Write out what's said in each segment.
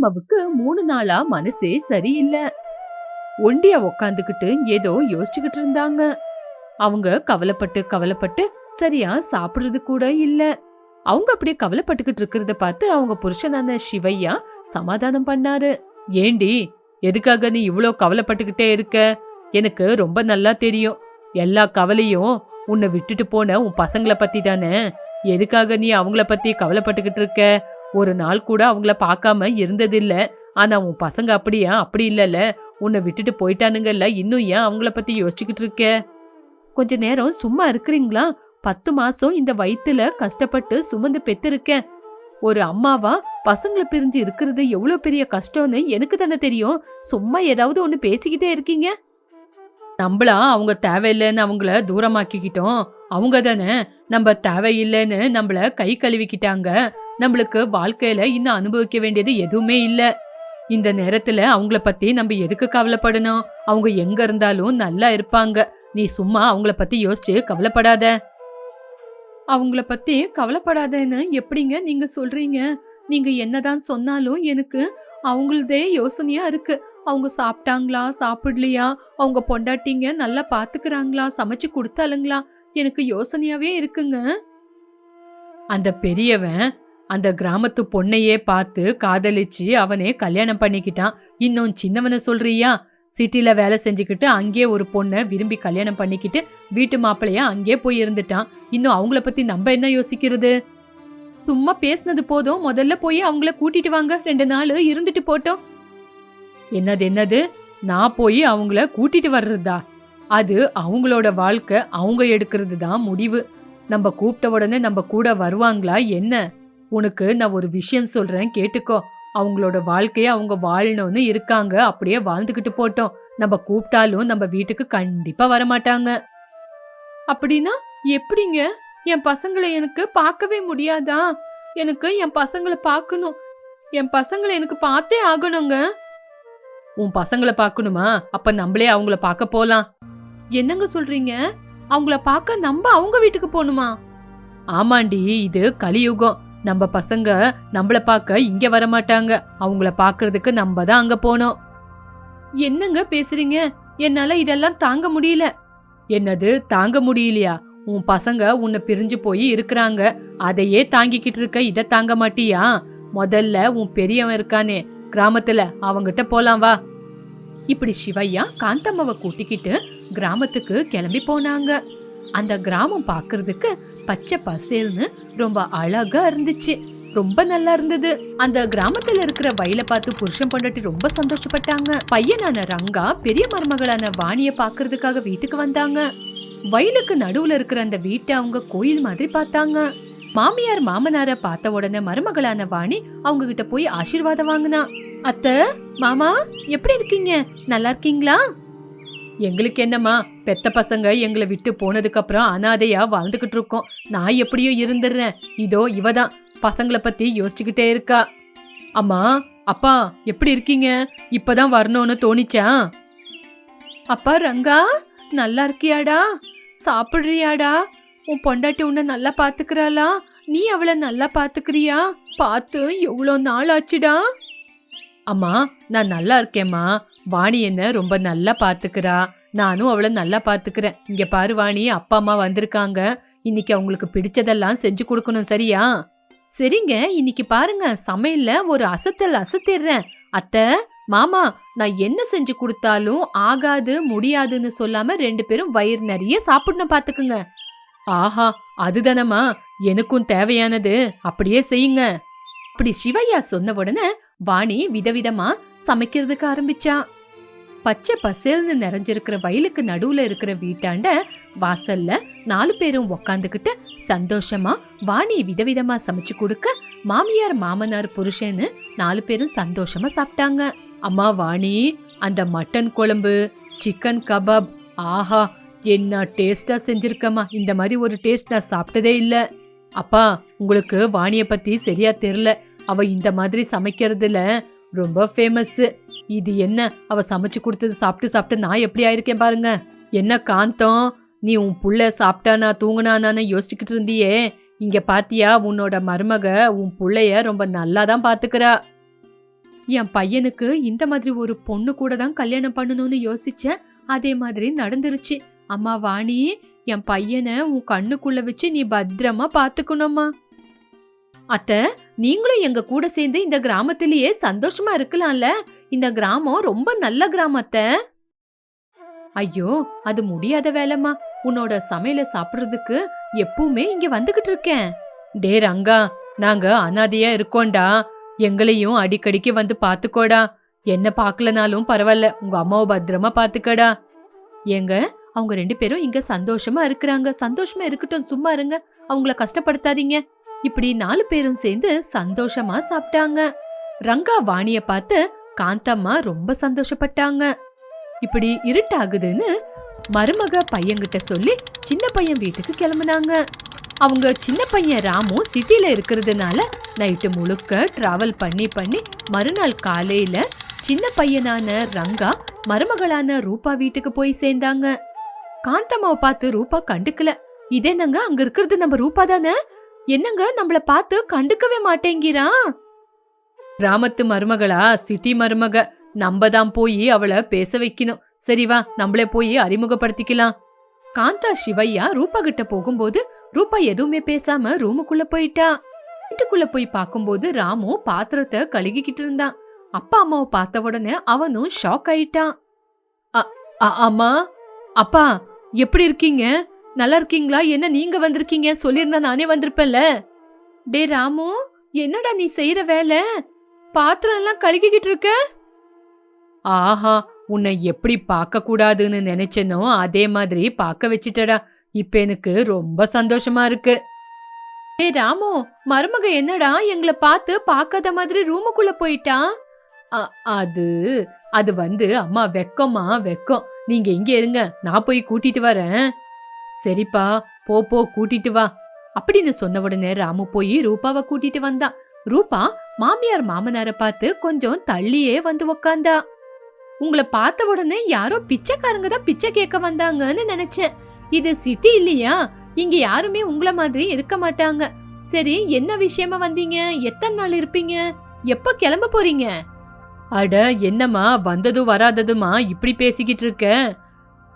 காந்தம்மாவுக்கு மூணு நாளா மனசே சரியில்லை. ஒண்டியா உக்காந்துக்கிட்டு ஏதோ யோசிச்சுக்கிட்டு இருந்தாங்க. அவங்க கவலைப்பட்டு கவலைப்பட்டு சரியா சாப்பிடுறது கூட இல்ல. அவங்க அப்படியே கவலைப்பட்டுக்கிட்டு இருக்கிறத பார்த்து அவங்க புருஷனான சிவையா சமாதானம் பண்ணாரு. ஏண்டி எதுக்காக நீ இவ்ளோ கவலைப்பட்டுக்கிட்டே இருக்க? எனக்கு ரொம்ப நல்லா தெரியும். எல்லா கவலையும் உன்னை விட்டுட்டு போன உன் பசங்கள பத்தி தானே எதுக்காக நீ அவங்கள பத்தி கவலைப்பட்டுக்கிட்டு இருக்க? ஒரு நாள் கூட அவங்கள பார்க்காம இருந்ததில்ல. ஆனா உன் பசங்க அப்படியா? அப்படி இல்லைல்ல உன்னை விட்டுட்டு போயிட்டானுங்கல்ல. இன்னும் ஏன் அவங்கள பத்தி யோசிச்சுக்கிட்டு இருக்க? கொஞ்ச நேரம் சும்மா இருக்கிறீங்களா? பத்து மாசம் இந்த வயிற்றுல கஷ்டப்பட்டு சுமந்து பெத்திருக்கேன். ஒரு அம்மாவா? பசங்களை பிரிஞ்சு இருக்கிறது எவ்வளவு பெரிய கஷ்டம்னு எனக்கு தானே தெரியும். சும்மா ஏதாவது ஒண்ணு பேசிக்கிட்டே இருக்கீங்க? நம்மளா அவங்க தேவையில்லைன்னு அவங்கள தூரமாக்கிக்கிட்டோம். அவங்க தானே நம்ம தேவையில்லைன்னு நம்மள கை கழுவிக்கிட்டாங்க. நம்மளுக்கு வாழ்க்கையில இன்னும் அனுபவிக்க வேண்டியது எதுவுமே இல்ல. இந்த நேரத்துல அவங்கள பத்தி நம்ம எதுக்கு கவலைப்படணும்? அவங்க எங்க இருந்தாலும் நல்லா இருப்பாங்க. நீ சும்மா அவங்கள பத்தி யோசிச்சு கவலைப்படாத. அவங்கள பத்தி கவலைப்படாதேன்னு எப்படிங்க நீங்க சொல்றீங்க? நீங்க என்னதான் சொன்னாலும் எனக்கு அவங்களதே யோசனையா இருக்கு. அவங்க சாப்பிட்டாங்களா? சாப்பிடலையா? அவங்க பொண்டாட்டிங்க நல்லா பாத்துக்கிறாங்களா? சமைச்சு கொடுத்தாலுங்களா எனக்கு யோசனையாவே இருக்குங்க. அந்த பெரியவன் அந்த கிராமத்து பொண்ணையே பார்த்து காதலிச்சு அவனே கல்யாணம் பண்ணிக்கிட்டான். இன்னும் சின்னவனை சொல்றியா? சிட்டில வேலை செஞ்சுக்கிட்டு அங்கேயே ஒரு பொண்ணை விரும்பி கல்யாணம் பண்ணிக்கிட்டு வீட்டு மாப்பிள்ளையா அங்கே போய் இருந்துட்டான். இன்னும் அவங்கள பத்தி நம்ம என்ன யோசிக்கிறது? சும்மா பேசுனது போதும். முதல்ல போய் அவங்கள கூட்டிட்டு வாங்க. ரெண்டு நாள் இருந்துட்டு போட்டோம். என்னது என்னது? நான் போய் அவங்கள கூட்டிட்டு வர்றதா? அது அவங்களோட வாழ்க்கை. அவங்க எடுக்கிறது தான் முடிவு. நம்ம கூப்பிட்ட உடனே நம்ம கூட வருவாங்களா? என்ன? உனக்கு நான் ஒரு விஷயம் சொல்றேன் கேட்டுக்கோ. அவங்களோட வாழ்க்கைய அவங்க வாழணும்னு இருக்காங்க. அப்படியே வாழ்ந்துகிட்டு போட்டோம். நம்ம கூப்பிட்டாலும் நம்ம வீட்டுக்கு கண்டிப்பா வரமாட்டாங்க. அப்படின்னா எப்படிங்க? என் பசங்களை எனக்கு பார்க்கவே முடியாதா? எனக்கு என் பசங்களை பார்க்கணும். என் பசங்களை எனக்கு பார்த்தே ஆகணுங்க. உன் பசங்களை பார்க்கணுமா? அப்ப நம்மளே அவங்கள பார்க்க போலாம். என்னங்க சொல்றீங்க? அவங்கள பார்க்க நம்ம அவங்க வீட்டுக்கு போகணுமா ஆமாண்டி இது கலியுகம். நம்ம பசங்க நம்மள பார்க்க இங்க வர மாட்டாங்க. அவங்கள பாக்குறதுக்கு நம்ம தான் அங்க போனோம். என்னங்க பேசுறீங்க? என்னால இதெல்லாம் தாங்க முடியல. என்னது தாங்க முடியலையா? உன் பசங்க உன்னை பிரிஞ்சு போய் இருக்கிறாங்க. அதையே தாங்கிக்கிட்டு இருக்க இத தாங்க மாட்டியா? முதல்ல உன் பெரியவன் இருக்கானே கிராமத்துல அவங்கிட்ட போலாம் வா. இப்படி சிவையா காந்தம்மாவை கூட்டிக்கிட்டு கிராமத்துக்கு கிளம்பி போனாங்க. அந்த கிராமம் பார்க்கிறதுக்கு பச்சை பசேல்னு ரொம்ப அழகா இருந்துச்சு. ரொம்ப நல்லா இருந்தது. அந்த கிராமத்துல இருக்கிற வயலை பார்த்து புருஷன் பொண்டாட்டி ரொம்ப சந்தோஷப்பட்டாங்க. பையனான ரங்கா பெரிய மருமகளான வாணிய பாக்குறதுக்காக வீட்டுக்கு வந்தாங்க. வயலுக்கு நடுவுல இருக்கிற அந்த வீட்டை அவங்க கோயில் மாதிரி பார்த்தாங்க. மாமியார் மாமனார பார்த்த உடனே மருமகளான வாணி அவங்க கிட்ட போய் ஆசீர்வாதம் வாங்கினா. அத்த மாமா எப்படி இருக்கீங்க? நல்லா இருக்கீங்களா? எங்களுக்கு என்னம்மா? பெத்த பசங்க எங்களை விட்டு போனதுக்கப்புறம் அனாதையா வாழ்ந்துகிட்டு இருக்கோம். நான் எப்படியோ இருந்துடுறேன். இதோ இவதான். பசங்களை பத்தி யோசிச்சுக்கிட்டே இருக்கா. அம்மா அப்பா எப்படி இருக்கீங்க? இப்பதான் வரணும்னு தோணிச்சா? அப்பா ரங்கா நல்லா இருக்கியாடா? சாப்பிடுறியாடா? உன் பொண்டாட்டி உன்னை நல்லா பாத்துக்கிறாளா? நீ அவளை நல்லா பாத்துக்கிறியா? பார்த்து எவ்வளோ நாள் ஆச்சுடா? அம்மா நான் நல்லா இருக்கேம்மா. வாணி என்ன ரொம்ப நல்லா பார்த்துக்கிறா நானும் அவளை நல்லா பார்த்துக்கிறேன் இங்க பாரு வாணி அப்பா அம்மா வந்திருக்காங்க. இன்னைக்கு அவங்களுக்கு பிடிச்சதெல்லாம் செஞ்சு கொடுக்கணும் சரியா? சரிங்க இன்னைக்கு பாருங்க சமையல்ல ஒரு அசத்தல் அசத்திடுறேன். அத்தை மாமா நான் என்ன செஞ்சு கொடுத்தாலும் ஆகாது முடியாதுன்னு சொல்லாம ரெண்டு பேரும் வயிறு நிறைய சாப்பிடணும் பாத்துக்குங்க. ஆஹா அதுதானம்மா. எனக்கும் தேவையானது. அப்படியே செய்யுங்க. அப்படி சிவையா சொன்ன உடனே வாணி விதவிதமா சமைக்கிறதுக்கு ஆரம்பிச்சா. பச்சை பசேல்னு நிறைஞ்சிருக்கிற வயலுக்கு நடுவுல இருக்கிற வீட்டாண்ட வாசல்ல நாலு பேரும் உக்காந்துக்கிட்டு சந்தோஷமா வாணி விதவிதமா சமைச்சு கொடுக்க மாமியார் மாமனார் புருஷன்னு நாலு பேரும் சந்தோஷமா சாப்பிட்டாங்க. அம்மா வாணி அந்த மட்டன் குழம்பு சிக்கன் கபாப் ஆஹா என்ன டேஸ்டா செஞ்சிருக்கம்மா. இந்த மாதிரி ஒரு டேஸ்ட் நான் சாப்பிட்டதே இல்ல. அப்பா உங்களுக்கு வாணியை பத்தி சரியா தெரியல. அவ இந்த மாதிரி சமைக்கிறதுல ரொம்ப ஃபேமஸ் இது என்ன? அவ சமைச்சு கொடுத்தது சாப்பிட்டு சாப்பிட்டு நான் எப்படி ஆயிருக்கேன் பாருங்க. என்ன காந்தம்? நீ உன் புள்ள சாப்பிட்டானா தூங்குனானான்னு யோசிச்சுக்கிட்டு இருந்தியே. இங்க பாத்தியா? உன்னோட மருமக உன் புள்ளைய ரொம்ப நல்லா தான் பாத்துக்கிறா. என் பையனுக்கு இந்த மாதிரி ஒரு பொண்ணு கூட தான் கல்யாணம் பண்ணணும்னு யோசிச்சேன். அதே மாதிரி நடந்துருச்சு. அம்மா வாணி என் பையனை உன் கண்ணுக்குள்ள வச்சு நீ பத்திரமா பாத்துக்கணும்மா. அத்த நீங்களும் எங்க கூட சேர்ந்து இந்த கிராமத்திலேயே சந்தோஷமா இருக்கலாம்ல. இந்த கிராமம் ரொம்ப நல்ல கிராமத்த ஐயோ அது முடியாத வேலைம்மா. உன்னோட சமையல சாப்பிடுறதுக்கு எப்பவுமே இங்க வந்துகிட்டு இருக்கேன். டே ரங்கா நாங்க அனாதையா இருக்கோம்டா. எங்களையும் அடிக்கடிக்கு வந்து பாத்துக்கோடா என்ன பார்க்கலனாலும் பரவாயில்ல. உங்க அம்மாவை பத்திரமா பாத்துக்கடா ஏங்க அவங்க ரெண்டு பேரும் இங்க சந்தோஷமா இருக்கிறாங்க. சந்தோஷமா இருக்கட்டும். சும்மா இருங்க. அவங்கள கஷ்டப்படுத்தாதீங்க. இப்படி நாலு பேரும் சேர்ந்து சந்தோஷமா சாப்பிட்டாங்க. ரங்கா வாணிய பார்த்து காந்தம்மா ரொம்ப சந்தோஷப்பட்டாங்க. இப்படி இருட்டாகுதுன்னு மருமக பையன்கிட்ட சொல்லி சின்ன பையன் வீட்டுக்கு கிளம்புனாங்க. அவங்க சின்ன பையன் ராமு சிட்டில இருக்கிறதுனால நைட்டு முழுக்க டிராவல் பண்ணி பண்ணி மறுநாள் காலையில சின்ன பையனான ரங்கா மருமகளான ரூபா வீட்டுக்கு போய் சேர்ந்தாங்க. காந்தம்மாவை பார்த்து ரூபா கண்டுக்கல. இதேனங்க அங்க இருக்கிறது நம்ம ரூபா தானே? என்னங்க நம்மள பார்த்து கண்டுக்கவே மாட்டேங்கிறா? கிராமத்து மருமகளா சிட்டி மருமக. நம்ம தான் போய் அவளை பேச வைக்கணும். சரி வா நம்மளே போய் அறிமுகப்படுத்திக்கலாம். காந்தா சிவையா ரூபா கிட்ட போகும்போது ரூபா எதுவுமே பேசாம ரூமுக்குள்ள போயிட்டா. வீட்டுக்குள்ள போய் பார்க்கும்போது ராமு பாத்திரத்தை கழுகிக்கிட்டு இருந்தான் அப்பா அம்மாவை பார்த்த உடனே அவனும் ஷாக் ஆயிட்டான். அ- அ- அம்மா அப்பா எப்படி இருக்கீங்க? நல்லா இருக்கீங்களா என்ன நீங்க வந்திருக்கீங்க? சொல்லியிருந்தா நானே வந்திருப்பேன்ல. டே ராமு என்னடா நீ செய்யற வேலை? பாத்திரம் எல்லாம் கழுகிக்கிட்டு இருக்க ஆஹா உன்னை எப்படி பார்க்க கூடாதுன்னு நினைச்சனோ அதே மாதிரி பார்க்க வச்சிட்டடா. இப்ப எனக்கு ரொம்ப சந்தோஷமா இருக்கு. ஏ ராமு மருமக என்னடா எங்களை பார்த்து பார்க்காத மாதிரி ரூமுக்குள்ள போயிட்டா? அ- அது அது வந்து அம்மா வெக்கமா வெக்கம். நீங்க இங்க இருங்க நான் போய் கூட்டிட்டு வரேன். சரிப்பா போ போ கூட்டிட்டு வா. அப்படின்னு சொன்ன உடனே ராமு போய் ரூபாவை கூட்டிட்டு வந்தான் ரூபா மாமியார் மாமனார பார்த்து கொஞ்சம் தள்ளியே வந்து உக்காந்தா. உங்களை பார்த்த உடனே யாரோ பிச்சைக்காரங்க தான் பிச்சை கேட்க வந்தாங்கன்னு நினைச்சேன். இது சிட்டி இல்லையா? இங்க யாருமே உங்கள மாதிரி இருக்க மாட்டாங்க. சரி என்ன விஷயமா வந்தீங்க? எத்தனை நாள் இருப்பீங்க? எப்ப கிளம்ப போறீங்க? அட என்னம்மா வந்ததும் வராததுமா இப்படி பேசிக்கிட்டு இருக்க?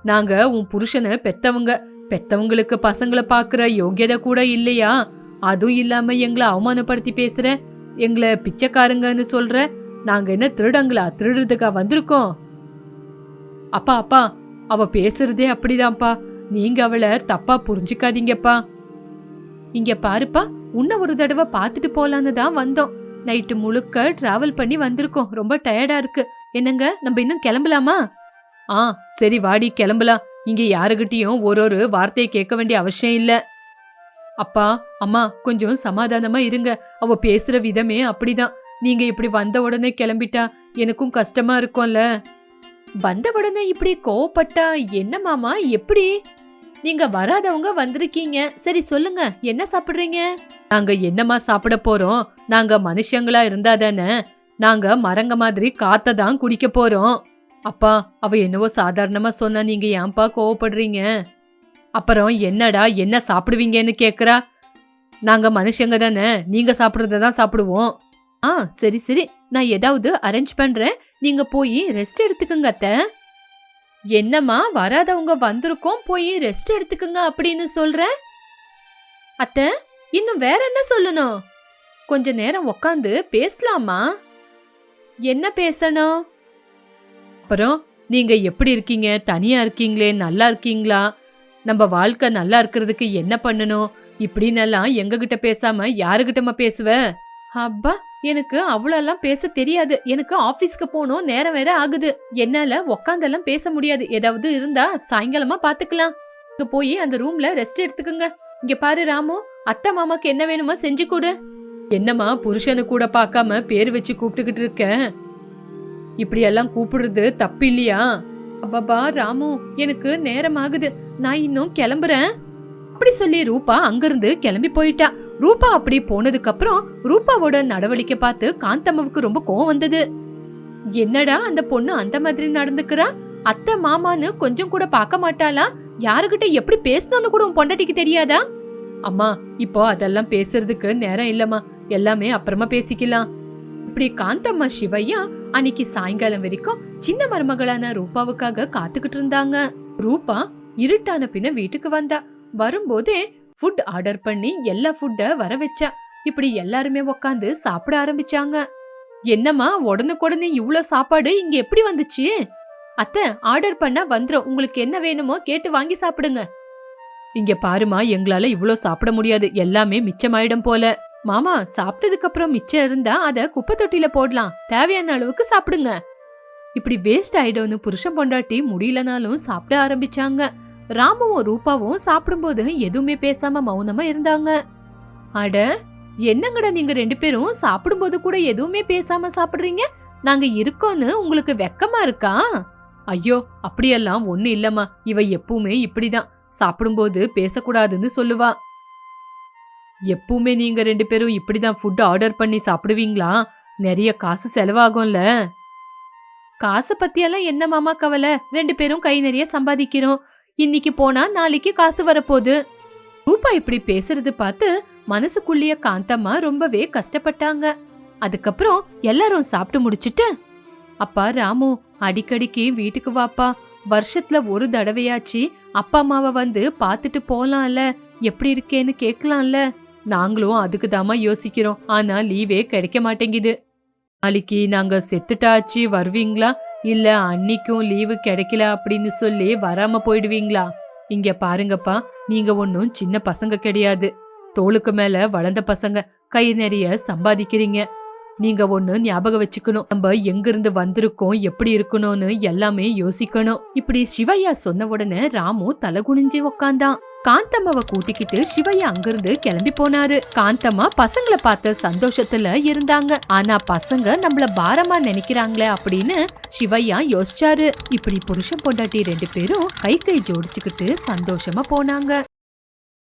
நாங்க உன் புருஷனை பெத்தவங்க. பெத்தவங்களுக்கு பசங்களை பாக்குற யோகியதை கூட இல்லையா? அதுவும் இல்லாம எங்களை அவமானப்படுத்தி பேசுற எங்களை பிச்சைக்காரங்கன்னு சொல்ற நாங்க என்ன திருடங்களா? திருடுறதுக்கா வந்திருக்கோம். அப்பா அப்பா அவ பேசுறதே அப்படிதான்ப்பா. நீங்க அவளை தப்பா புரிஞ்சுக்காதீங்கப்பா. இங்க பாருப்பா உன்ன ஒரு தடவை பார்த்துட்டு போலான்னு தான் வந்தோம். நைட்டு முழுக்க டிராவல் பண்ணி வந்திருக்கோம். ரொம்ப டயர்டா இருக்கு. என்னங்க நம்ம இன்னும் கிளம்பலாமா? ஆ சரி வாடி கிளம்பலாம். இங்க யாருகிட்டயும் ஒரு ஒரு வார்த்தையை கேட்க வேண்டிய அவசியம் இல்ல. அப்பா அம்மா கொஞ்சம் சமாதானமா இருங்க. அவ பேசுற விதமே அப்படிதான். நீங்க இப்படி வந்த உடனே கிளம்பிட்டா எனக்கும் கஷ்டமா இருக்கும்ல. வந்த உடனே இப்படி கோவப்பட்டா என்ன மாமா எப்படி? நீங்க வராதவங்க வந்திருக்கீங்க. சரி சொல்லுங்க. என்ன சாப்பிடுறீங்க? நாங்க என்னமா சாப்பிட போறோம்? நாங்க மனுஷங்களா இருந்தா தானே? நாங்க மரங்க மாதிரி காத்த தான் குடிக்க போறோம். அப்பா அவ என்னவோ சாதாரணமா சொன்னா நீங்க ஏன்பா கோவப்படுறீங்க? அப்புறம் என்னடா என்ன சாப்பிடுவீங்கன்னு கேக்குறா? நாங்க மனுஷங்க தானே நீங்க சாப்பிட்றத தான் சாப்பிடுவோம். ஆ சரி சரி. நான் ஏதாவது அரேஞ்ச் பண்றேன். நீங்க போய் ரெஸ்ட் எடுத்துக்கங்க அத்த. என்னம்மா வராதவங்க வந்திருக்கோம் போய் ரெஸ்ட் எடுத்துக்கங்க அப்படின்னு சொல்ற? அத்த இன்னும் வேற என்ன சொல்லணும்? கொஞ்ச நேரம் உக்காந்து பேசலாமா? என்ன பேசணும்? அப்புறம் நீங்க எப்படி இருக்கீங்க? தனியா இருக்கீங்களே? நல்லா இருக்கீங்களா? நம்ம வாழ்க்கை நல்லா இருக்கிறதுக்கு என்ன பண்ணணும்? இப்படின்னெல்லாம் எங்ககிட்ட பேசாம யாருகிட்டமா பேசுவ? அப்பா எனக்கு அவ்வளோலாம் பேச தெரியாது. எனக்கு ஆபீஸ்க்கு போகணும். நேரம் வேற ஆகுது. என்னால உக்காந்தெல்லாம் பேச முடியாது. ஏதாவது இருந்தா சாயங்காலமா பாத்துக்கலாம். இங்க போய் அந்த ரூம்ல ரெஸ்ட் எடுத்துக்கோங்க. இங்க பாரு ராமு அத்தை மாமாக்கு என்ன வேணுமோ செஞ்சு கொடு. என்னம்மா புருஷனு கூட பார்க்காம பேர் வச்சு கூப்பிட்டுக்கிட்டு இருக்கேன் இப்படியெல்லாம் கூப்பிடுறது தப்பு இல்லையா அப்பப்பா ராமு எனக்கு நேரம் ஆகுது நான் இன்னும் கிளம்புறேன். அப்படி சொல்லி ரூபா அங்கிருந்து கிளம்பி போயிட்டா. ரூபா அப்படி போனதுக்கு அப்புறம் ரூபாவோட நடவடிக்கை பார்த்து காந்தம்மாவுக்கு ரொம்ப கோவம் வந்தது. என்னடா அந்த பொண்ணு அந்த மாதிரி நடந்துக்கிறா? அத்தை மாமான்னு கொஞ்சம் கூட பார்க்க மாட்டாளா? யாருகிட்ட எப்படி பேசணும்னு கூட உன் பொண்டாட்டிக்கு தெரியாதா? அம்மா இப்போ அதெல்லாம் பேசுறதுக்கு நேரம் இல்லம்மா. எல்லாமே அப்புறமா பேசிக்கலாம். இப்படி காந்தம்மா சிவையா அன்னைக்கு சாயங்காலம் வரைக்கும் சின்ன மருமகளான ரூபாவுக்காக காத்துக்கிட்டு இருந்தாங்க. ரூபா இருட்டான பின்ன வீட்டுக்கு வந்தா. வரும்போதே ஃபுட் ஆர்டர் பண்ணி எல்லா ஃபுட்ட வர வச்சா. இப்படி எல்லாருமே உக்காந்து சாப்பிட ஆரம்பிச்சாங்க. என்னம்மா உடனுக்குடனே இவ்வளோ சாப்பாடு இங்க எப்படி வந்துச்சு? அத்தை ஆர்டர் பண்ணா வந்துடும் உங்களுக்கு என்ன வேணுமோ கேட்டு வாங்கி சாப்பிடுங்க. இங்க பாருமா எங்களால இவ்வளோ சாப்பிட முடியாது. எல்லாமே மிச்சமாயிடும் போல. மாமா சாப்பிட்டதுக்கு அப்புறம் மிச்சம் இருந்தா அத குப்பை தொட்டியில போடலாம். தேவையான அளவுக்கு சாப்பிடுங்க. இப்படி வேஸ்ட் ஆயிடும்னு புருஷன் பொண்டாட்டி முடியலனாலும் சாப்பிட ஆரம்பிச்சாங்க. ராமுவும் ரூபாவும் சாப்பிடும்போது எதுவுமே பேசாம மௌனமா இருந்தாங்க. அட என்னங்கடா நீங்க ரெண்டு பேரும் சாப்பிடும்போது கூட எதுவுமே பேசாம சாப்பிடுறீங்க? நாங்க இருக்கோன்னு உங்களுக்கு வெக்கமா இருக்கா? ஐயோ அப்படியெல்லாம் ஒண்ணு இல்லம்மா. இவ எப்பவுமே இப்படிதான். சாப்பிடும்போது பேசக்கூடாதுன்னு சொல்லுவா. எப்பவுமே நீங்க ரெண்டு பேரும் இப்படி தான் ஃபுட் ஆர்டர் பண்ணி சாப்பிடுவீங்களா? நிறைய காசு செலவாகும்ல. காசு பத்தியெல்லாம் என்ன மாமா கவலை? ரெண்டு பேரும் கை நிறைய சம்பாதிக்கிறோம். இன்னைக்கு போனா நாளைக்கு காசு வரப்போகுது. ரூபா இப்படி பேசுறது பார்த்து மனசுக்குள்ளேயே காந்தம்மா ரொம்பவே கஷ்டப்பட்டாங்க. அதுக்கப்புறம் எல்லாரும் சாப்பிட்டு முடிச்சிட்டு அப்பா ராமு அடிக்கடிக்கு வீட்டுக்கு வாப்பா. வருஷத்துல ஒரு தடவையாச்சு அப்பா அம்மாவை வந்து பார்த்துட்டு போலாம்ல. எப்படி இருக்கேன்னு கேட்கலாம்ல. நாங்களும் அதுக்கு தாமா யோசிக்கிறோம். ஆனா லீவே கிடைக்க மாட்டேங்குது. நாளைக்கு நாங்க செத்துட்டாச்சு வருவீங்களா? இல்ல அன்னைக்கும் லீவு கிடைக்கல அப்படின்னு சொல்லி வராம போயிடுவீங்களா? இங்க பாருங்கப்பா நீங்க ஒன்னும் சின்ன பசங்க கிடையாது. தோளுக்கு மேல வளர்ந்த பசங்க கை நிறைய சம்பாதிக்கிறீங்க. நீங்க ஒண்ணு ஞாபகம் வச்சுக்கணும். நம்ம எங்க இருந்து வந்திருக்கோம் எப்படி இருக்கணும்னு எல்லாமே யோசிக்கணும். இப்படி சிவையா சொன்ன உடனே ராமு தலை குனிஞ்சு உக்காந்தான். காந்தம்மாவை கூட்டிக்கிட்டு சிவையா அங்கிருந்து கிளம்பி போனாரு. காந்தம்மா பசங்களை பார்த்த சந்தோஷத்துல இருந்தாங்க. ஆனா பசங்க நம்மள பாரமா நினைக்கிறாங்களே அப்படின்னு சிவையா யோசிச்சாரு. இப்படி புருஷன் பொண்டாட்டி ரெண்டு பேரும் கை கை ஜோடிச்சுக்கிட்டு சந்தோஷமா போனாங்க.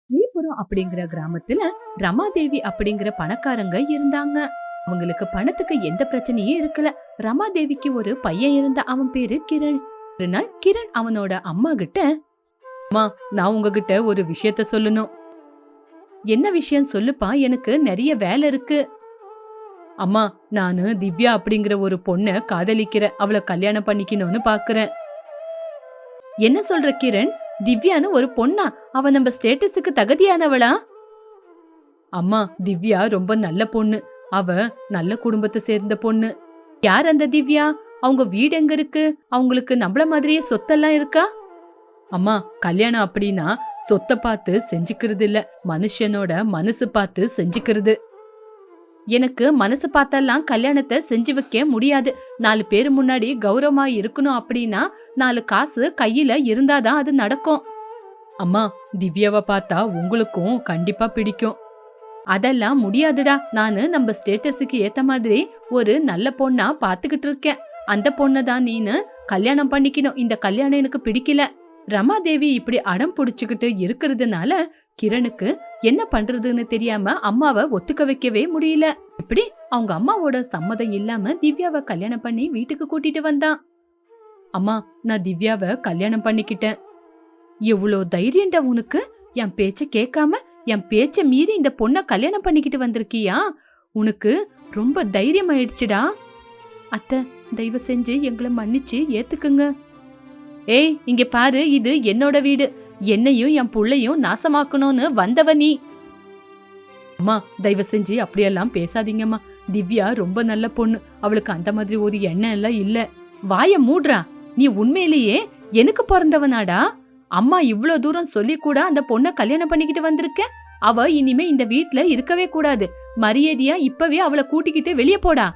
ஸ்ரீபுரம் அப்படிங்கிற கிராமத்துல ரமாதேவி அப்படிங்கிற பணக்காரங்க இருந்தாங்க. அவங்களுக்கு பணத்துக்கு எந்த பிரச்சனையும் இருக்கல. ரமாதேவிக்கு ஒரு பையன் இருந்த அவன் பேரு கிரண். ஒரு நாள் கிரண் அவனோட அம்மா கிட்ட அம்மா நான் உங்ககிட்ட ஒரு விஷயத்த சொல்லணும். என்ன விஷயம் சொல்லுப்பா எனக்கு நிறைய வேலை இருக்கு. அம்மா நானு திவ்யா அப்படிங்கிற ஒரு பொண்ண காதலிக்கிறேன் அவளை கல்யாணம் பண்ணிக்கணும்னு பாக்குறேன். என்ன சொல்ற கிரண்? திவ்யான்னு ஒரு பொண்ணா? அவ நம்ம ஸ்டேட்டஸுக்கு தகுதியானவளா? அம்மா திவ்யா ரொம்ப நல்ல பொண்ணு. அவ நல்ல குடும்பத்தை சேர்ந்த பொண்ணு. யார் அந்த திவ்யா? அவங்க வீடு எங்க இருக்கு? அவங்களுக்கு நம்மள மாதிரியே சொத்தெல்லாம் இருக்கா? அம்மா கல்யாணம் அப்படின்னா சொத்தை பார்த்து செஞ்சுக்கிறது இல்ல. மனுஷனோட மனசு பார்த்து செஞ்சுக்கிறது. எனக்கு மனசு பார்த்தெல்லாம் கல்யாணத்தை செஞ்சு வைக்க முடியாது. நாலு பேர் முன்னாடி கௌரவமா இருக்கணும் அப்படின்னா நாலு காசு கையில இருந்தாதான் அது நடக்கும். அம்மா திவ்யாவை பார்த்தா உங்களுக்கும் கண்டிப்பா பிடிக்கும். அதெல்லாம் முடியாதுடா. நானு நம்ம ஸ்டேட்டஸுக்கு ஏத்த மாதிரி ஒரு நல்ல பொண்ணா பாத்துக்கிட்டு இருக்கேன். அந்த பொண்ணை தான் நீனு கல்யாணம் பண்ணிக்கணும். இந்த கல்யாணம் எனக்கு பிடிக்கல. ரமாதேவி இப்படி அடம் புடிச்சுக்கிட்டு இருக்கிறதுனால கிரணுக்கு என்ன பண்றதுன்னு தெரியாம அம்மாவை ஒத்துக்க வைக்கவே முடியல. இப்படி அவங்க அம்மாவோட சம்மதம் இல்லாம திவ்யாவை கல்யாணம் பண்ணி வீட்டுக்கு கூட்டிட்டு வந்தான். அம்மா நான் திவ்யாவை கல்யாணம் பண்ணிக்கிட்டேன். எவ்வளோ தைரியம்டா உனக்கு. என் பேச்ச கேட்காம என் பேச்ச மீறி இந்த பொண்ணை கல்யாணம் பண்ணிக்கிட்டு வந்திருக்கியா? உனக்கு ரொம்ப தைரியம் ஆயிடுச்சுடா அத்தை தயவு செஞ்சு எங்களை மன்னிச்சு ஏத்துக்குங்க. ஏய் இங்க பாரு இது என்னோட வீடு. என்னையும் என் புள்ளையும் நாசமாக்கணும்னு வந்தவ நீ. அம்மா தயவு செஞ்சு அப்படியெல்லாம் பேசாதீங்கம்மா. திவ்யா ரொம்ப நல்ல பொண்ணு. அவளுக்கு அந்த மாதிரி ஒரு எண்ணம் எல்லாம் இல்ல. வாய மூடுறா. நீ உண்மையிலேயே எனக்கு பிறந்தவனாடா? அம்மா இவ்வளோ தூரம் சொல்லி கூட அந்த பொண்ணை கல்யாணம் பண்ணிக்கிட்டு வந்திருக்க? அவ இனிமே இந்த வீட்ல இருக்கவே கூடாது. மரியாதையா இப்பவே அவளை கூட்டிக்கிட்டு வெளியே போடா.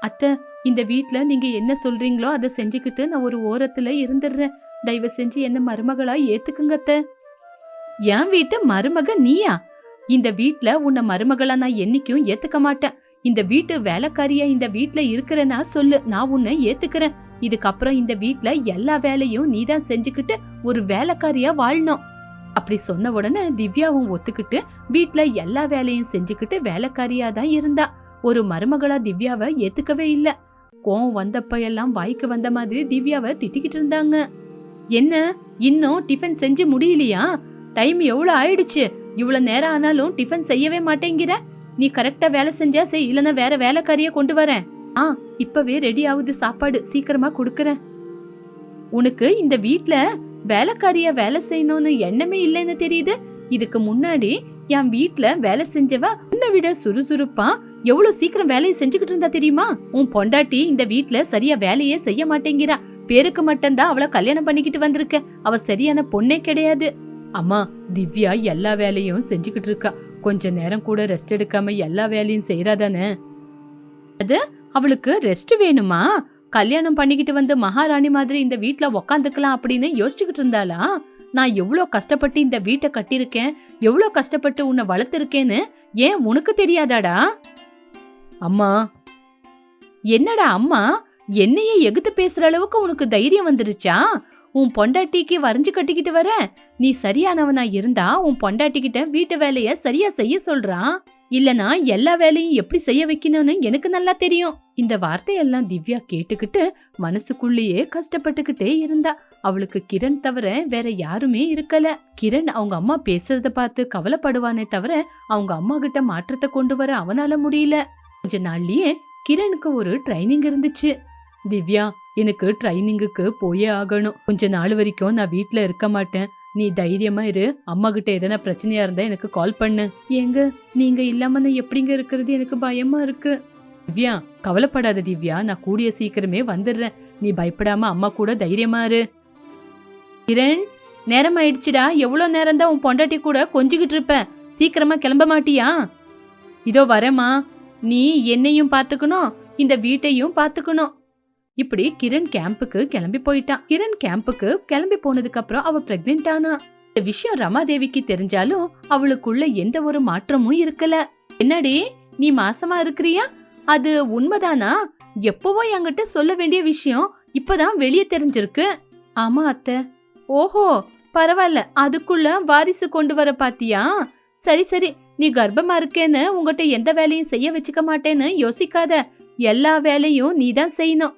அத்தை இந்த வீட்ல நீங்க என்ன சொல்றீங்களோ அதை செஞ்சுக்கிட்டு நான் ஒரு ஓரத்துல இருந்துடுறேன். தயவு செஞ்சு என்ன மருமகளா ஏத்துக்குங்க அத்தை. என் வீட்டு மருமக நீயா? இந்த வீட்ல உன்னை மருமகளா நான் என்னைக்கும் ஏத்துக்க மாட்டேன். இந்த வீட்டு வேலைக்காரியா இந்த வீட்ல இருக்கிறேன்னா சொல்லு நான் உன்னை ஏத்துக்கிறேன். இதுக்கப்புறம் இந்த வீட்ல எல்லா வேலையும் நீ தான் செஞ்சுக்கிட்டு ஒரு வேலைக்காரியா வாழணும். அப்படி சொன்ன உடனே திவ்யாவும் ஒத்துக்கிட்டு வீட்ல எல்லா வேலையும் செஞ்சுக்கிட்டு வேலைக்காரியா தான் இருந்தா. ஒரு மருமகளா திவ்யாவை ஏத்துக்கவே இல்ல. கோவம் வந்தப்ப எல்லாம் வாய்க்கு வந்த மாதிரி திவ்யாவை திட்டிக்கிட்டு இருந்தாங்க. என்ன இன்னும் டிஃபன் செஞ்சு முடியலையா? டைம் எவ்வளவு ஆயிடுச்சு? இவ்வளவு நேரம் ஆனாலும் டிஃபன் செய்யவே மாட்டேங்கிற. நீ கரெக்டா வேலை செஞ்சா செய் இல்லைன்னா வேற வேலைக்காரிய கொண்டு வரேன். ஆ இப்பவே ரெடி ஆகுது சாப்பாடு சீக்கிரமா கொடுக்கறேன். உனக்கு இந்த வீட்ல வேலைக்காரிய வேலை செய்யணும்னு எண்ணமே இல்லைன்னு தெரியுது? இதுக்கு முன்னாடி என் வீட்ல வேலை செஞ்சவ உன்னை விட சுறுசுறுப்பா எவ்வளவு சீக்கிரம் வேலையை செஞ்சுக்கிட்டு இருந்தா தெரியுமா? உன் பொண்டாட்டி இந்த வீட்ல சரியா வேலையே செய்ய மாட்டேங்கிறா. பேருக்கு மட்டும்தான் அவளை கல்யாணம் பண்ணிக்கிட்டு வந்திருக்க. அவ சரியான பொண்ணே கிடையாது. அம்மா திவ்யா எல்லா வேலையும் செஞ்சுக்கிட்டு இருக்கா. கொஞ்ச நேரம் கூட ரெஸ்ட் எடுக்காம எல்லா வேலையும் செய்யறாதானே அது அவளுக்கு ரெஸ்ட் வேணுமா? கல்யாணம் பண்ணிக்கிட்டு வந்து மகாராணி மாதிரி இந்த வீட்ல உக்காந்துக்கலாம் அப்படின்னு யோசிச்சுக்கிட்டு இருந்தாளா? நான் எவ்வளோ கஷ்டப்பட்டு இந்த வீட்டை கட்டியிருக்கேன் எவ்வளோ கஷ்டப்பட்டு உன்னை வளர்த்துருக்கேன்னு ஏன் உனக்கு தெரியாதாடா? அம்மா. என்னடா அம்மா? என்னையே எகுத்து பேசுற அளவுக்கு உனக்கு தைரியம் வந்துருச்சா? உன் பொண்டாட்டிக்கு வரைஞ்சு கட்டிக்கிட்டு வர நீ சரியானவனா இருந்தா உன் பொண்டாட்டிக்கிட்ட வீட்டு வேலைய சரியா செய்ய சொல்றான் இல்லனா எல்லா வேலையும் எப்படி செய்ய வைக்கணும்னு எனக்கு நல்லா தெரியும். இந்த வார்த்தையெல்லாம் திவ்யா கேட்டுக்கிட்டு மனசுக்குள்ளேயே கஷ்டப்பட்டுக்கிட்டே இருந்தா. அவளுக்கு கிரண் தவிர வேற யாருமே இருக்கல. கிரண் அவங்க அம்மா பேசுறத பார்த்து கவலைப்படுவானே தவிர அவங்க அம்மா கிட்ட மாற்றத்தை கொண்டு வர அவனால முடியல. கொஞ்ச நாள்லயே கிரணுக்கு ஒரு ட்ரைனிங் இருந்துச்சு. திவ்யா எனக்கு ட்ரைனிங்குக்கு போயே ஆகணும். கொஞ்ச நாள் வரைக்கும் நான் வீட்ல இருக்க மாட்டேன். நீ தைரியமா இரு. அம்மா கிட்ட எதனா பிரச்சனையா இருந்தா எனக்கு கால் பண்ணு. ஏங்க நீங்க இல்லாம நான் எப்படிங்க இருக்கிறது? எனக்கு பயமா இருக்கு. திவ்யா கவலைப்படாத திவ்யா நான் கூடிய சீக்கிரமே வந்துடுறேன். நீ பயப்படாம அம்மா கூட தைரியமா இரு. கிரண் நேரம் ஆயிடுச்சுடா. எவ்வளோ நேரம் தான் உன் பொண்டாட்டி கூட கொஞ்சிக்கிட்டு இருப்ப. சீக்கிரமா கிளம்ப மாட்டியா? இதோ வரேம்மா. நீ என்னையும் பார்த்துக்கணும் இந்த வீட்டையும் பார்த்துக்கணும். இப்படி கிரண் கேம்புக்கு கிளம்பி போயிட்டான். கிரண் கேம்புக்கு கிளம்பி போனதுக்கு அப்புறம் அவ பிரெக்னென்ட் ஆனா. இந்த விஷயம் ரமாதேவிக்கு தெரிஞ்சாலும் அவளுக்குள்ள எந்த ஒரு மாற்றமும் இருக்கல. என்னடி நீ மாசமா இருக்கிறியா? அது உண்மைதானா? எப்பவோ என்கிட்ட சொல்ல வேண்டிய விஷயம் இப்பதான் வெளியே தெரிஞ்சிருக்கு. ஆமா அத்தை. ஓஹோ பரவாயில்ல. அதுக்குள்ள வாரிசு கொண்டு வர பாத்தியா? சரி சரி. நீ கர்ப்பமா இருக்கேன்னு உங்ககிட்ட எந்த வேலையும் செய்ய வச்சுக்க மாட்டேன்னு யோசிக்காத. எல்லா வேலையும் நீ தான் செய்யணும்.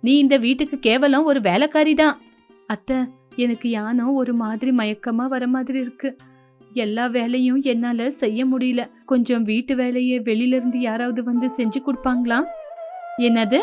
நீ இந்த வீட்டுக்கு கேவலம் ஒரு வேலைக்காரி தான் அத்தை எனக்கு யானோ ஒரு மாதிரி மயக்கமா வர மாதிரி இருக்கு. எல்லா வேலையும் என்னால செய்ய முடியல. கொஞ்சம் வீட்டு வேலையை வெளியில இருந்து யாராவது வந்து செஞ்சு கொடுப்பாங்களா? என்னது?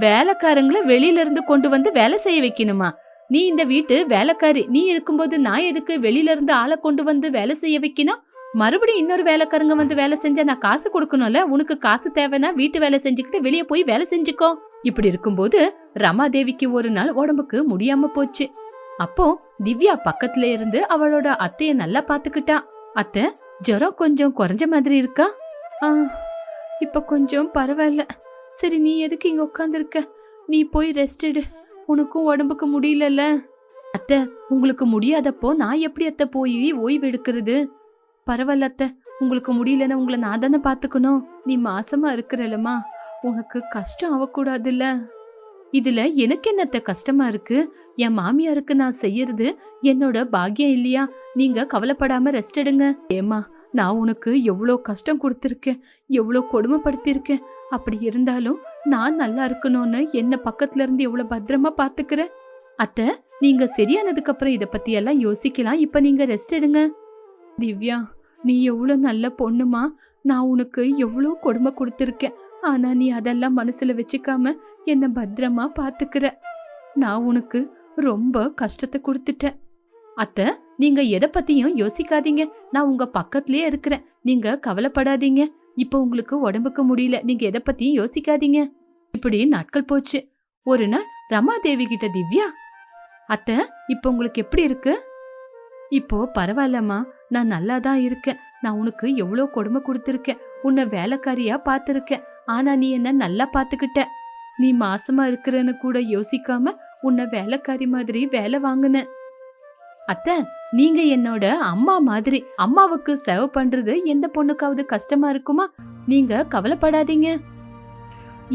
வேலைக்காரங்களை வெளியில இருந்து கொண்டு வந்து வேலை செய்ய வைக்கணுமா? நீ இந்த வீட்டு வேலைக்காரி நீ இருக்கும்போது நான் எதுக்கு வெளியில இருந்து ஆளை கொண்டு வந்து வேலை செய்ய வைக்கணும்? மறுபடியும் இன்னொரு வேலைக்காரங்க வந்து வேலை செஞ்சா நான் காசு கொடுக்கணும்ல? உனக்கு காசு தேவைன்னா வீட்டு வேலை செஞ்சுக்கிட்டு வெளியே போய் வேலை செஞ்சுக்கோ. இப்படி இருக்கும்போது ரமாதேவிக்கு ஒரு நாள் உடம்புக்கு முடியாம போச்சு. அப்போ திவ்யா பக்கத்துல இருந்து அவளோட அத்தைய நல்லா பாத்துக்கிட்டா. அத்தை ஜுரம் கொஞ்சம் குறைஞ்ச மாதிரி இருக்கா? ஆ இப்ப கொஞ்சம் பரவாயில்ல. சரி நீ எதுக்கு இங்க உட்காந்துருக்க நீ போய் ரெஸ்ட் எடு. உனக்கும் உடம்புக்கு முடியலல்ல. அத்தை உங்களுக்கு முடியாதப்போ நான் எப்படி அத்தை போய் ஓய்வு எடுக்கிறது? பரவாயில்ல அத்தை உங்களுக்கு முடியலன்னா உங்களை நான் தானே பார்த்துக்கணும் நீ மாசமா இருக்கிறல்லம்மா உனக்கு கஷ்டம் ஆகக்கூடாதுல்ல. இதுல எனக்கு என்னத்த கஷ்டமா இருக்கு? என் மாமியாருக்கு நான் செய்யறது என்னோட பாக்கியம் இல்லையா? நீங்க கவலைப்படாம ரெஸ்ட் எடுங்க. ஏமா நான் உனக்கு எவ்வளோ கஷ்டம் கொடுத்துருக்கேன் எவ்வளோ கொடுமைப்படுத்தியிருக்கேன். அப்படி இருந்தாலும் நான் நல்லா இருக்கணும்னு என்ன பக்கத்துல இருந்து எவ்வளோ பத்திரமா பாத்துக்கிறேன் அத்தை நீங்க சரியானதுக்கு அப்புறம் இதை பத்தி எல்லாம் யோசிக்கலாம். இப்ப நீங்க ரெஸ்ட் எடுங்க. திவ்யா நீ எவ்வளோ நல்ல பொண்ணுமா? நான் உனக்கு எவ்வளோ கொடுமை கொடுத்துருக்கேன். ஆனா நீ அதெல்லாம் மனசுல வச்சுக்காம என்ன பத்திரமா பாத்துக்கிற. நான் உனக்கு ரொம்ப கஷ்டத்தை கொடுத்துட்டேன். அத்தை நீங்க எதை பத்தியும் யோசிக்காதீங்க. நான் உங்க பக்கத்துலயே இருக்கிறேன். நீங்க கவலைப்படாதீங்க. இப்போ உங்களுக்கு உடம்புக்கு முடியல. நீங்க எதை பத்தியும் யோசிக்காதீங்க. இப்படி நாட்கள் போச்சு. ஒரு நாள் ரமாதேவி கிட்ட திவ்யா அத்தை இப்போ உங்களுக்கு எப்படி இருக்கு? இப்போ பரவாயில்லம்மா. நான் நல்லா தான் இருக்கேன். நான் உனக்கு எவ்வளோ கொடுமை கொடுத்துருக்கேன். உன்னை வேலைக்காரியா பார்த்துருக்கேன். ஆனா நீ என்ன நல்லா பார்த்துக்கிட்ட. நீ மாசமா இருக்கிறன்னு கூட யோசிக்காம உன்னை வேலைக்காரி மாதிரி வேலை வாங்கின. அத்தை நீங்க என்னோட அம்மா மாதிரி அம்மாவுக்கு சேவ் பண்றது எந்த பொண்ணுக்காவது கஷ்டமா இருக்குமா? நீங்க கவலைப்படாதீங்க.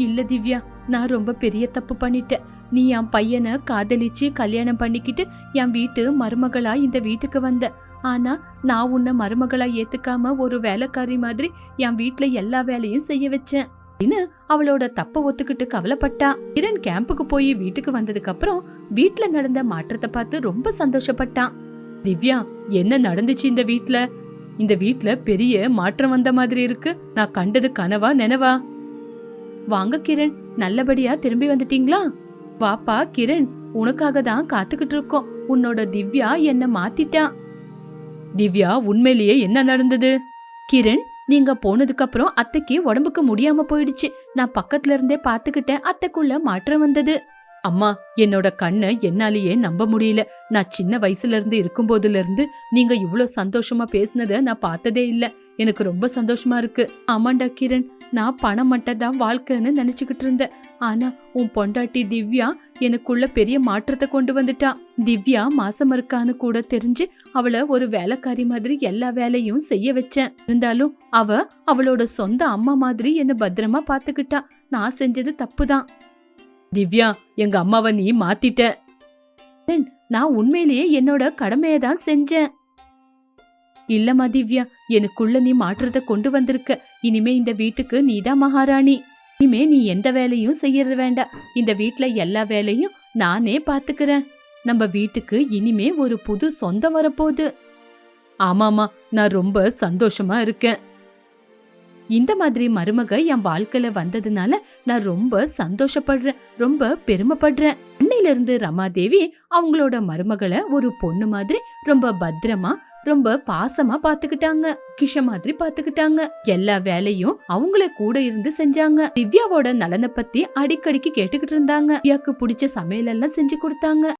இல்ல திவ்யா நான் ரொம்ப பெரிய தப்பு பண்ணிட்டேன். நீ என் பையனை காதலிச்சு கல்யாணம் பண்ணிக்கிட்டு என் வீட்டு மருமகளா இந்த வீட்டுக்கு வந்த. ஆனா நான் உன்னை மருமகளா ஏத்துக்காம ஒரு வேலைக்காரி மாதிரி என் வீட்டுல எல்லா வேலையும் செய்ய வச்சேன். அப்படின்னு அவளோட தப்ப ஒத்துக்கிட்டு கவலைப்பட்டா. கிரண் கேம்புக்கு போய் வீட்டுக்கு வந்ததுக்கு அப்புறம் வீட்ல நடந்த மாற்றத்தை பார்த்து ரொம்ப சந்தோஷப்பட்டான் திவ்யா என்ன நடந்துச்சு இந்த வீட்ல? இந்த வீட்ல பெரிய மாற்றம் வந்த மாதிரி இருக்கு. நான் கண்டது கனவா நினைவா? வாங்க கிரண் நல்லபடியா திரும்பி வந்துட்டீங்களா? வாப்பா கிரண் உனக்காக தான் காத்துக்கிட்டு இருக்கோம். உன்னோட திவ்யா என்ன மாத்திட்டா. திவ்யா உண்மையிலேயே என்ன நடந்தது? கிரண் நீங்க போனதுக்கு அப்புறம் அத்தைக்கு உடம்புக்கு முடியாம போயிடுச்சு. நான் பக்கத்துல இருந்தே பாத்துக்கிட்டேன். அத்தைக்குள்ள மாற்றம் வந்தது. அம்மா என்னோட கண்ணை என்னாலேயே நம்ப முடியல. நான் சின்ன வயசுல இருந்து இருக்கும் போதுல இருந்து நீங்க இவ்வளவு சந்தோஷமா பேசுனத நான் பார்த்ததே இல்ல. எனக்கு ரொம்ப சந்தோஷமா இருக்கு. ஆமாண்டா கிரண். நான் பணம் மட்டும் தான் வாழ்க்கைன்னு நினைச்சுக்கிட்டு இருந்தேன். ஆனா உன் பொண்டாட்டி திவ்யா எனக்குள்ள பெரிய மாற்றத்தை கொண்டு வந்துட்டா. திவ்யா மாசம் இருக்கான்னு கூட தெரிஞ்சு அவளை ஒரு வேலைக்காரி மாதிரி எல்லா வேலையும் செய்ய வச்சேன். இருந்தாலும் அவ அவளோட சொந்த அம்மா மாதிரி என்ன பத்திரமா பாத்துக்கிட்டா நான் செஞ்சது தப்புதான். திவ்யா எங்க அம்மாவை நீ மாத்திட்ட. நான் உண்மையிலேயே என்னோட கடமையை தான் செஞ்சேன். இல்லம்மா திவ்யா எனக்குள்ள நீ மாற்றத்தை கொண்டு வந்திருக்க. இனிமே இந்த வீட்டுக்கு நீதான் மகாராணி. இனிமே நீ எந்த வேலையும் செய்யறது வேண்டாம் இந்த வீட்ல எல்லா வேலையும் நானே பாத்துக்கிறேன். நம்ம வீட்டுக்கு இனிமே ஒரு புது சொந்தம் வரப்போகுது. ஆமாமா நான் ரொம்ப சந்தோஷமா இருக்கேன். இந்த மாதிரி மருமக என் வாழ்க்கையில வந்ததுனால நான் ரொம்ப சந்தோஷப்படுறேன். ரொம்ப பெருமைப்படுறேன். அன்னையில இருந்து ரமாதேவி அவங்களோட மருமகளை ஒரு பொண்ணு மாதிரி ரொம்ப பத்திரமா ரொம்ப பாசமா பாத்துக்கிட்டாங்க. கிஷ மாதிரி பாத்துக்கிட்டாங்க. எல்லா வேலையும் அவங்கள கூட இருந்து செஞ்சாங்க. திவ்யாவோட நலனை பத்தி அடிக்கடிக்கு கேட்டுக்கிட்டு இருந்தாங்க. திவ்யாக்கு பிடிச்ச சமையல் எல்லாம் செஞ்சு கொடுத்தாங்க.